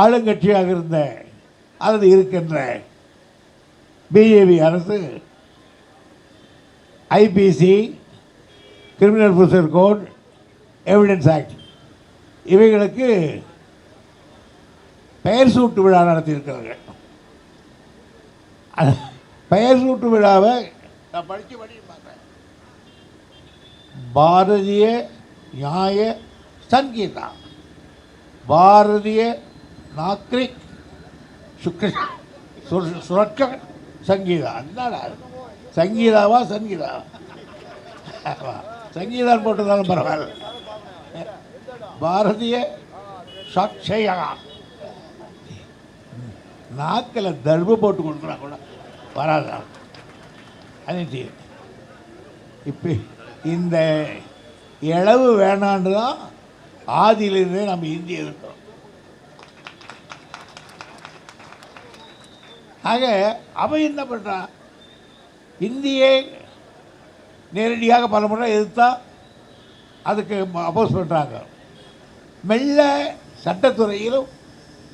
ஆளுங்கட்சியாக இருந்த அல்லது இருக்கின்ற பிஜேபி அரசு IPC criminal procedure code evidence act இவைகளுக்கு பெயர் சூட்டு விழா நடத்தியிருக்கிறார்கள். பெயர் சூட்டு விழாவை நான் படித்து படி பாரதிய நியாய சங்கீதா. பாரதிய நாக்ரிக் சுக்ர சுர- சுரட்ச சங்கீதா. அந்த சங்கீதாவா சங்கீதாவா சங்கீதா போட்டிருந்தாலும் போட்டதாலும் பரவாயில்ல. பாரதிய சாட்சையா. நாக்கில் தர்பு போட்டு கொடுக்குறா கூட. வராதா? அனித்தி இப்போ இந்த இளவு வேணான்னு தான் ஆதியிலிருந்தே நம்ம இந்திய இருக்கோம் ஆக அவன் என்ன பண்ணுறான் இந்தியை நேரடியாக பல முறை எதிர்த்தா அதுக்கு அப்போஸ் பண்ணுறாங்க மெல்ல சட்டத்துறையிலும்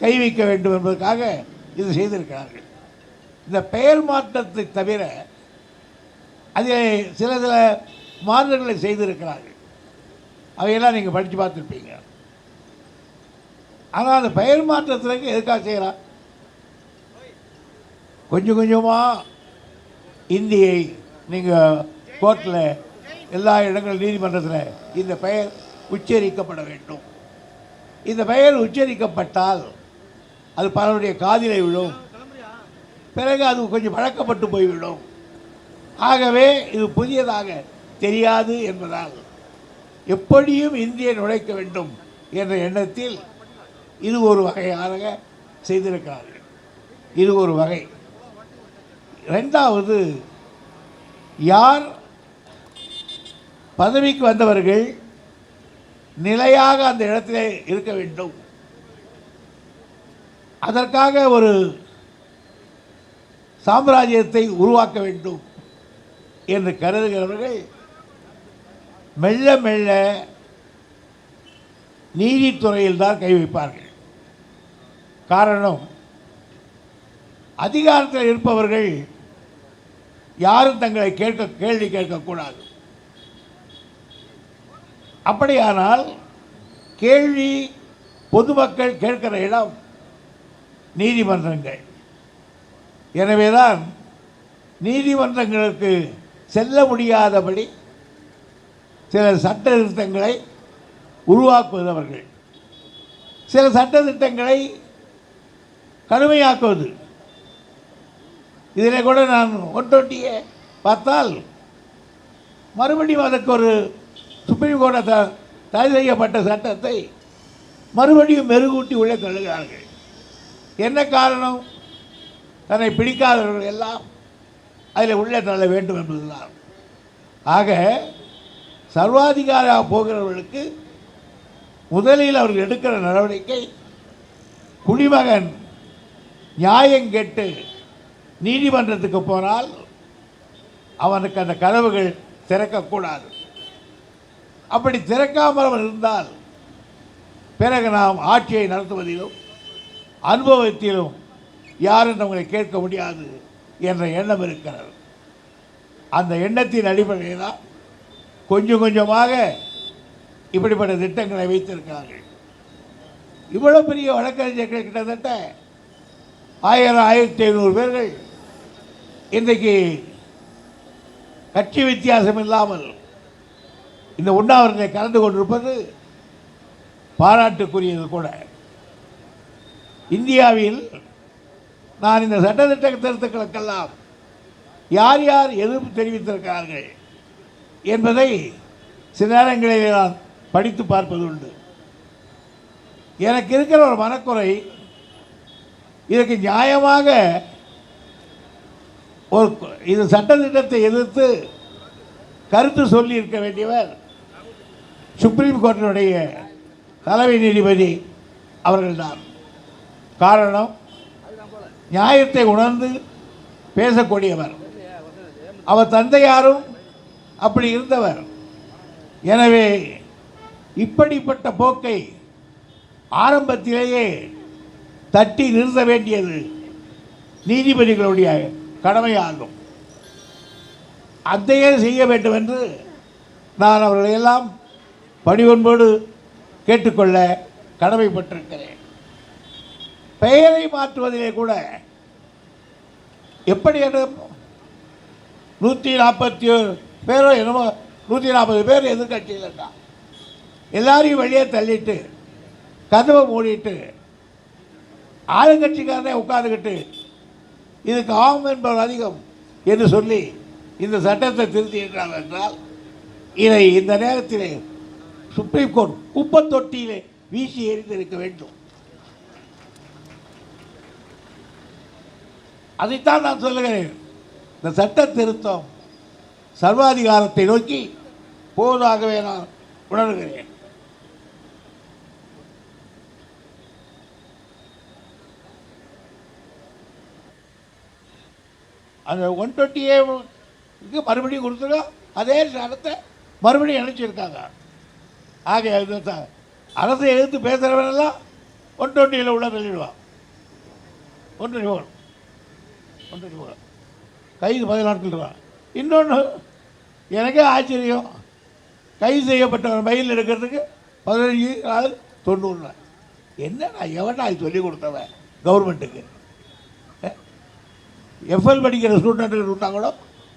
கை வைக்க வேண்டும் என்பதற்காக இது செய்திருக்கிறார்கள். இந்த பெயர் மாற்றத்தை தவிர அதில் சில சில மாறுதல்களை செய்திருக்கிறார்கள். அவையெல்லாம் நீங்கள் படித்து பார்த்துருப்பீங்க. ஆனால் அந்த பெயர் மாற்றத்திற்கு எதுக்காக செய்கிறான் கொஞ்சம் கொஞ்சமாக இந்தியை நீங்கள் கோர்ட்டில் எல்லா இடங்கள் நீதிமன்றத்தில் இந்த பெயர் உச்சரிக்கப்பட வேண்டும். இந்த பெயர் உச்சரிக்கப்பட்டால் அது பலருடைய காதிலை விழும். பிறகு அது கொஞ்சம் பழக்கப்பட்டு போய்விடும். ஆகவே இது புதியதாக தெரியாது என்பதால் எப்படியும் இந்தியை நுழைக்க வேண்டும் என்ற எண்ணத்தில் இது ஒரு வகையாக செய்திருக்கிறார்கள். இது ஒரு வகை. ரெண்டாவது யார் பதவிக்கு வந்தவர்கள் நிலையாக அந்த இடத்திலே இருக்க வேண்டும். அதற்காக ஒரு சாம்ராஜ்யத்தை உருவாக்க வேண்டும் என்று கருதுகிறவர்கள் மெல்ல மெல்ல நீதித்துறையில் தான் கை வைப்பார்கள். காரணம் அதிகாரத்தில் இருப்பவர்கள் யாரும் தங்களை கேட்க கேள்வி கேட்கக்கூடாது. அப்படியானால் கேள்வி பொதுமக்கள் கேட்கிற இடம் நீதிமன்றங்கள். எனவேதான் நீதிமன்றங்களுக்கு செல்ல முடியாதபடி சில சட்ட திருத்தங்களை உருவாக்குவது அவர்கள் சில சட்ட திட்டங்களை கடுமையாக்குவது. இதில் கூட நான் ஒட்டொட்டியே பார்த்தால் மறுபடியும் அதற்கு ஒரு சுப்ரீம் கோர்ட்டை த தடை செய்யப்பட்ட சட்டத்தை மறுபடியும் மெருகூட்டி உள்ளே தள்ளுகிறார்கள். என்ன காரணம்? தன்னை பிடிக்காதவர்கள் எல்லாம் அதில் உள்ளே தள்ள வேண்டும் என்பதுதான். ஆக சர்வாதிகாராக போகிறவர்களுக்கு முதலில் அவர்கள் எடுக்கிற நடவடிக்கை குடிமகன் நியாயம் கேட்டு நீதிமன்றத்துக்கு போனால் அவனுக்கு அந்த கதவுகள் திறக்கக்கூடாது. அப்படி திறக்காமல் அவன் இருந்தால் பிறகு நாம் ஆட்சியை நடத்துவதிலும் அனுபவத்திலும் யாரும் நம்மளை கேட்க முடியாது என்ற எண்ணம் இருக்கிறது. அந்த எண்ணத்தின் அடிப்படையில் தான் கொஞ்சம் கொஞ்சமாக இப்படிப்பட்ட திட்டங்களை வைத்திருக்கிறார்கள். இவ்வளோ பெரிய வழக்கறிஞர்கள் கிட்டத்தட்ட ஆயிரம் ஆயிரத்தி ஐநூறு பேர்கள் இன்றைக்கு கட்சி வித்தியாசம் இல்லாமல் இந்த உண்ணாவிரத்தை கலந்து கொண்டிருப்பது பாராட்டுக்குரியது கூட. இந்தியாவில் நான் இந்த சட்டத்திட்ட திருத்தங்களுக்கெல்லாம் யார் யார் எதிர்ப்பு தெரிவித்திருக்கிறார்கள் என்பதை சில நேரங்களில் நான் படித்து பார்ப்பது உண்டு எனக்கு இருக்கிற ஒரு மனக்குறை இதற்கு நியாயமாக ஒரு இது சட்டத்திட்டத்தை எதிர்த்து கருத்து சொல்லி இருக்க வேண்டியவர் சுப்ரீம் கோர்ட்டினுடைய தலைமை நீதிபதி அவர்கள்தான். காரணம் நியாயத்தை உணர்ந்து பேசக்கூடியவர். அவர் தந்தையாரும் அப்படி இருந்தவர். எனவே இப்படிப்பட்ட போக்கை ஆரம்பத்திலேயே தட்டி நிறுத்த வேண்டியது நீதிபதிகளுடைய கடமையாகும் அதையே செய்ய வேண்டும் என்று நான் அவர்களையெல்லாம் பணிவன்போடு கேட்டுக்கொள்ள கடமைப்பட்டிருக்கிறேன். பெயரை மாற்றுவதிலே கூட எப்படி என்று நூற்றி நாற்பத்தி பேரோ என்னமோ நூற்றி நாற்பது பேர் எதிர்கட்சியில் இருந்தான் எல்லாரையும் வெளியே தள்ளிட்டு கதவை மூடிட்டு ஆளுங்கட்சிக்காரனே உட்காந்துக்கிட்டு இதுக்கு ஆம் என்பவர் அதிகம் என்று சொல்லி இந்த சட்டத்தை திருத்தியிருக்கிறார் என்றால் இதை இந்த நேரத்திலே சுப்ரீம் கோர்ட் குப்பத் தொட்டியிலே வீசி எறிந்திருக்க வேண்டும். அதைத்தான் நான் சொல்லுகிறேன். இந்த சட்ட திருத்தம் சர்வாதிகாரத்தை நோக்கி போவதாகவே நான் உணர்கிறேன். அந்த ஒன் டுவெண்ட்டியே மறுபடியும் கொடுத்துருக்கோம் அதே சட்டத்தை மறுபடியும் இணைச்சிருக்காங்க. ஆக இது தான் அரசை எதிர்த்து பேசுகிறவனெல்லாம் ஒன் டுவெண்ட்டியில் உள்ள தள்ளிடுவான். ஒன்று ஒன் ஒன்று ஃபோர் கைது பதினாட்கள் இருக்கான். இன்னொன்று எனக்கே ஆச்சரியம். கைது செய்யப்பட்டவன் மயில் எடுக்கிறதுக்கு பதினஞ்சு நாள் தொண்ணூறு நாள் நான் எவன் அது சொல்லி கொடுத்தவன் கவர்மெண்ட்டுக்கு எஃப்எல் படிக்கிற ஸ்டூடெண்ட்டுக்கு கூட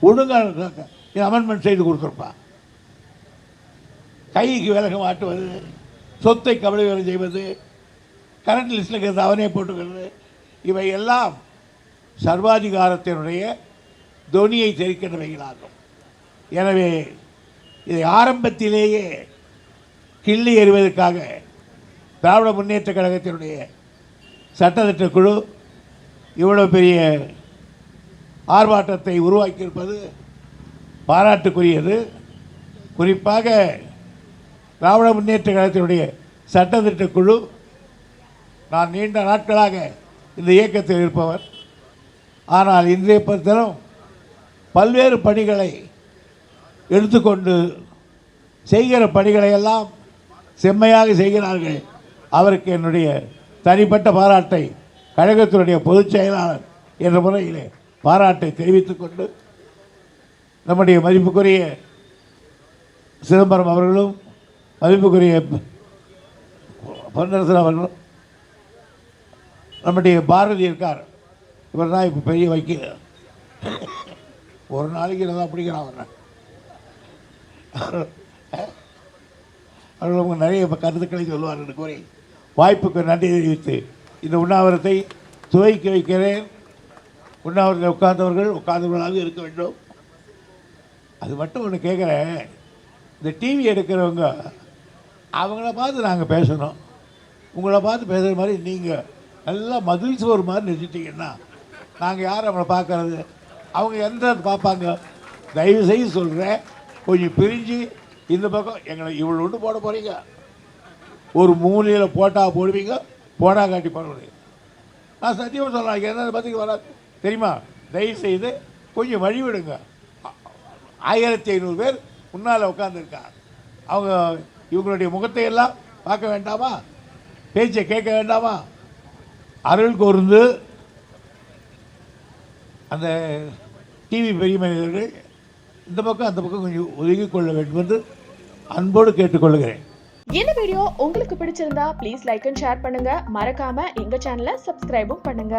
ஒழுங்காக அமெண்ட்மெண்ட் செய்து கொடுத்துருப்பான் கைக்கு விலக மாட்டுவது சொத்தை கபடி வேலை செய்வது கரண்ட் லிஸ்ட்டில் இருக்கிறது அவனே போட்டுக்கிறது இவை எல்லாம் சர்வாதிகாரத்தினுடைய தொனியை தெரிக்கின்றவைகளாகும். எனவே இதை ஆரம்பத்திலேயே கிள்ளி எறிவதற்காக திராவிட முன்னேற்ற கழகத்தினுடைய சட்டத்திட்ட குழு இவ்வளோ பெரிய ஆர்ப்பாட்டத்தை உருவாக்கியிருப்பது பாராட்டுக்குரியது. குறிப்பாக திராவிட முன்னேற்ற கழகத்தினுடைய சட்டத்திட்ட குழு நான் நீண்ட நாட்களாக இந்த இயக்கத்தில் இருப்பவர். ஆனால் இன்றைய பொறுத்தலும் பல்வேறு பணிகளை எடுத்துக்கொண்டு செய்கிற பணிகளை எல்லாம் செம்மையாக செய்கிறார்கள். அவருக்கு என்னுடைய தனிப்பட்ட பாராட்டை கழகத்தினுடைய பொதுச் செயலாளர் என்ற முறையிலே பாராட்டை தெரிவித்துக் கொண்டு நம்முடைய மதிப்புக்குரிய சிதம்பரம் அவர்களும் மதிப்புக்குரிய பொன்னரசன் அவர்களும் நம்முடைய பாரதி இருக்கார். இவர் தான் இப்போ பெரிய வக்கீல். ஒரு நாளைக்கு தான் பிடிக்கிறான் அவர். அவர்கள் அவங்க நிறைய கருத்துக்களை சொல்லுவார் என்று கூறி வாய்ப்புக்கு நன்றி தெரிவித்து இந்த உண்ணாவிரத்தை துவக்கி வைக்கிறேன். உண்ணாவிரதம் உட்கார்ந்தவர்கள் உட்கார்ந்தவர்களாக இருக்க வேண்டும். அது மட்டும் ஒன்று கேட்குறேன் இந்த டிவி எடுக்கிறவங்க அவங்கள பார்த்து நாங்கள் பேசணும். உங்களை பார்த்து பேசுகிற மாதிரி நீங்கள் நல்லா மதில் சோறு மாதிரி நிறுத்திட்டீங்கன்னா நாங்கள் யார் அவங்கள பார்க்கறது? அவங்க எந்த பார்ப்பாங்க? தயவு செய்து சொல்கிறேன் கொஞ்சம் பிரிஞ்சு இந்த பக்கம் எங்களை இவ்வளோ ஒன்று போட போகிறீங்க ஒரு மூலையில் போட்டால் போடுவீங்க போடா காட்டி போடுவீங்க நான் சத்தியமாக சொல்கிறேன் என்ன பத்திரிக்கை வராது. தெரியுமா? தயவு செய்து கொஞ்சம் வழி விடுங்க ஆயிரத்தி ஐநூறு பேர் முன்னால் உட்காந்துருக்காங்க அவங்க இவங்களுடைய முகத்தை எல்லாம் பார்க்க வேண்டாமா? பேச்சை கேட்க வேண்டாமா? அருள் கூர்ந்து அந்த டிவி பெரிய மனிதர்கள் இந்த பக்கம் அந்த பக்கம் கொஞ்சம் ஒதுங்கி கொள்ள வேண்டும் என்று அன்போடு கேட்டுக்கொள்கிறேன். இந்த வீடியோ உங்களுக்கு பிடிச்சிருந்தா ப்ளீஸ் லைக் அண்ட் ஷேர் பண்ணுங்க. மறக்காம எங்க சேனலை சப்ஸ்கிரைபும் பண்ணுங்க.